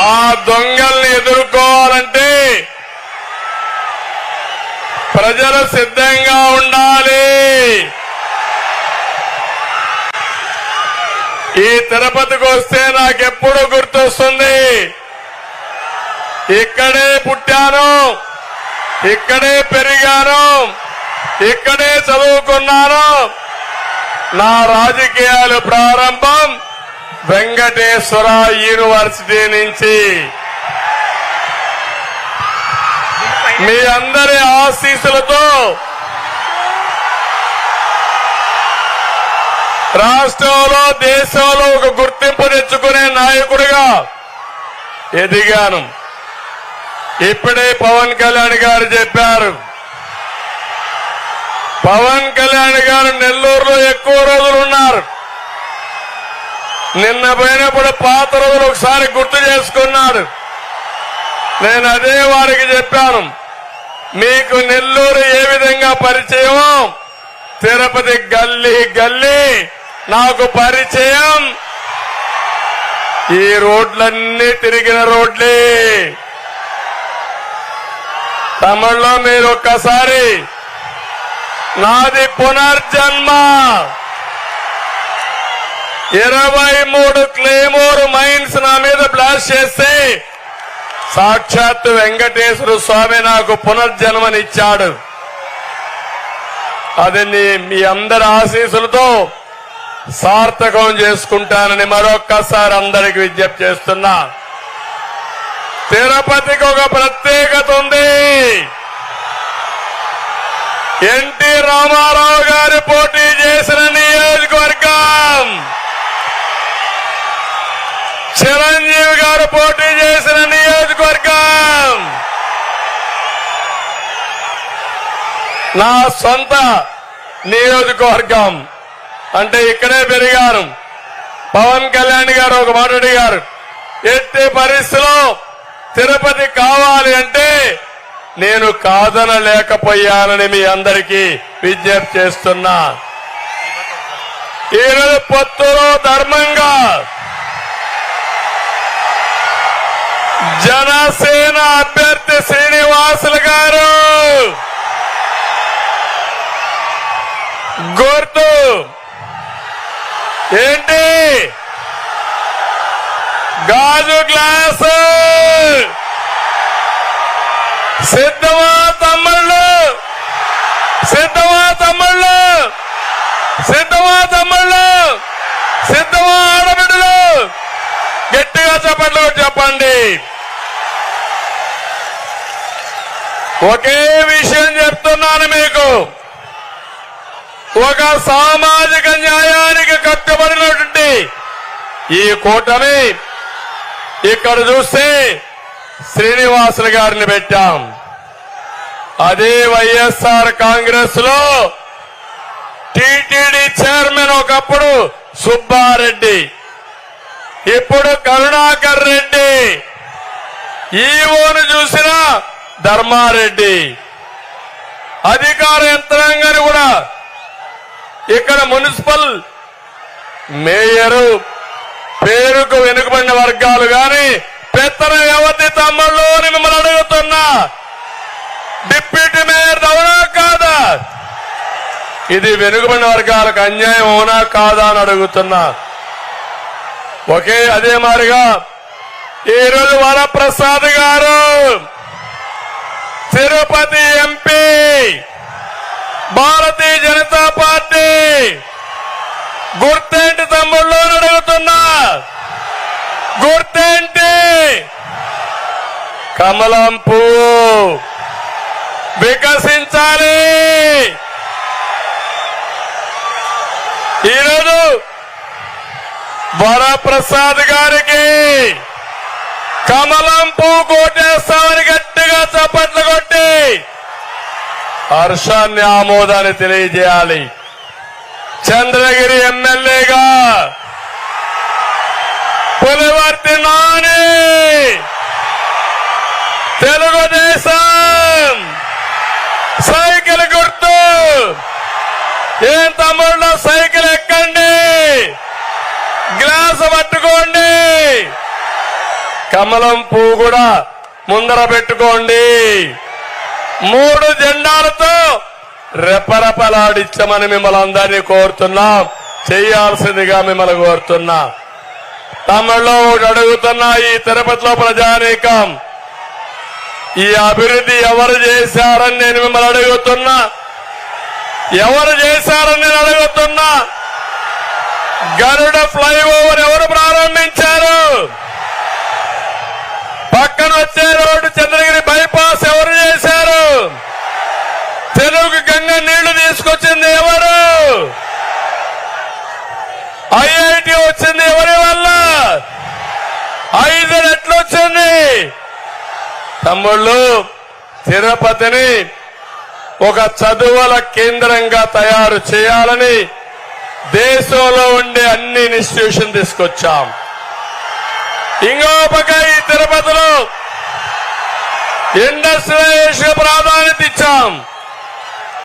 ఆ దొంగల్ని ఎదుర్కోవాలంటే ప్రజలు సిద్ధంగా ఉండాలి. ఈ తిరుపతికి వస్తే నాకెప్పుడు గుర్తొస్తుంది? ఇక్కడే పుట్టాను ఇక్కడే పెరిగాను ఇక్కడే చదువుకున్నాను. నా రాజకీయాలు ప్రారంభం. వెంకటేశ్వర యూనివర్సిటీ నుంచి. మీ అందరి ఆశీస్సులతో రాష్ట్రంలో దేశంలో ఒక గుర్తింపు తెచ్చుకునే నాయకుడిగా ఎదిగాను. ఇప్పుడే పవన్ కళ్యాణ్ గారు చెప్పారు. పవన్ కళ్యాణ్ గారు నెల్లూరులో ఎక్కువ రోజులు ఉన్నారు. నిన్న పోయినప్పుడు పాత రోజులు ఒకసారి గుర్తు చేసుకున్నాడు. నేను అదే వారికి చెప్పాను. మీకు నెల్లూరు ఏ విధంగా పరిచయమో తిరుపతి గల్లీ గల్లీ నాకు పరిచయం. ఈ రోడ్లన్నీ తిరిగిన రోడ్లే. తమిళ్ళో మీరు ఒక్కసారి నాది పునర్జన్మ. ఇరవై మూడు క్లేమోర్ మైన్స్ నా మీద బ్లాస్ట్ చేస్తే సాక్షాత్ వెంకటేశ్వర స్వామి నాకు పునర్జన్మనిచ్చాడు. అది మీ అందరి ఆశీస్సులతో సార్థకం చేసుకుంటానని మరొక్కసారి అందరికి విజ్ఞప్తి చేస్తున్నా. తిరుపతికి ఒక ప్రత్యేకత ఉంది. ఎన్టీ రామారావు గారు పోటీ చేసిన నియోజకవర్గం చిరంజీవి గారు పోటీ చేసిన నియోజకవర్గం నా సొంత నియోజకవర్గం. అంటే ఇక్కడే పెరిగాను. పవన్ కళ్యాణ్ గారు ఒక మాట అడిగారు. ఎట్టి పరిస్థితిలో తిరుపతి కావాలి అంటే నేను కాదనలేకపోయానని మీ అందరికీ విజ్ఞప్తి చేస్తున్నా. ఈరోజు పొత్తులో ధర్మంగా జనసేన అభ్యర్థి శ్రీనివాసులు గారు గుర్తు. ఏంటి? గాజు గ్లాసు. సిద్ధమా తమ్ముళ్ళు? సిద్ధమా తమ్ముళ్ళు? సిద్ధమా తమ్ముళ్ళు? సిద్ధమా ఆడబిడ్డలు? గట్టిగా చెప్పట్లు చెప్పండి. ఒకే విషయం చెప్తున్నాను మీకు. ఒక సామాజిక న్యాయానికి కట్టుబడినటువంటి ఈ కూటమి ఇక్కడ చూస్తే శ్రీనివాసులు గారిని పెట్టాం. అదే వైఎస్ఆర్ కాంగ్రెస్లో టిటిడి చైర్మన్ ఒకప్పుడు సుబ్బారెడ్డి ఇప్పుడు కరుణాకర్ రెడ్డి ఈవోను చూసిన ధర్మారెడ్డి అధికార యంత్రాంగాన్ని కూడా ఇక్కడ మున్సిపల్ మేయరు పేరుకు వెనుకబడిన వర్గాలు గాని పెత్తన వ్యవధి తమ్ముళ్ళు అని మిమ్మల్ని అడుగుతున్నా. డిప్యూటీ మేయర్ అవునా కాదా? ఇది వెనుకబడిన వర్గాలకు అన్యాయం అవునా కాదా అని అడుగుతున్నా. ఒకే అదే మారిగా ఈరోజు వరప్రసాద్ గారు తిరుపతి ఎంపీ భారతీయ జనతా పార్టీ గుర్తేంటి తమ్ముళ్ళు అడుగుతున్నా? గుర్తేంటి? కమలం పువ్వు వికసించాలి. ఈరోజు వరప్రసాద్ గారికి కమలం పువ్వు కోటేస్తామని గట్టిగా చప్పట్లు కొట్టి హర్షాన్ని ఆమోదాన్ని తెలియజేయాలి. చంద్రగిరి ఎమ్మెల్యేగా పులివర్తి నాని! తెలుగుదేశం! సైకిల్ గుర్తు! ఏం తమ్ముళ్ళు సైకిల్ ఎక్కండి! గ్లాస్ పట్టుకోండి! కమలం పువ్వు కూడా ముందర పెట్టుకోండి! మూడు జెండాలతో రెపరెపలాడించమని మిమ్మల్ని అందరినీ కోరుతున్నాం. చేయాల్సిందిగా మిమ్మల్ని కోరుతున్నా. తమిళలో ఒకటి అడుగుతున్నా ఈ తిరుపతిలో ప్రజానీకం ఈ అభివృద్ధి ఎవరు చేశారని నేను మిమ్మల్ని అడుగుతున్నా. ఎవరు చేశారని నేను అడుగుతున్నా. గరుడ ఫ్లైఓవర్ ఎవరు ప్రారంభించారు? పక్కన వచ్చే రోడ్డు చంద్రగిరి ఐదు తమ్ముళ్ళు తిరుపతిని ఒక చదువుల కేంద్రంగా తయారు చేయాలని దేశంలో ఉండే అన్ని ఇన్స్టిట్యూషన్ తీసుకొచ్చాం. ఇంకో పక్క ఈ తిరుపతిలో ఇండస్ట్రియలైజేషన్ ప్రాధాన్యత ఇచ్చాం.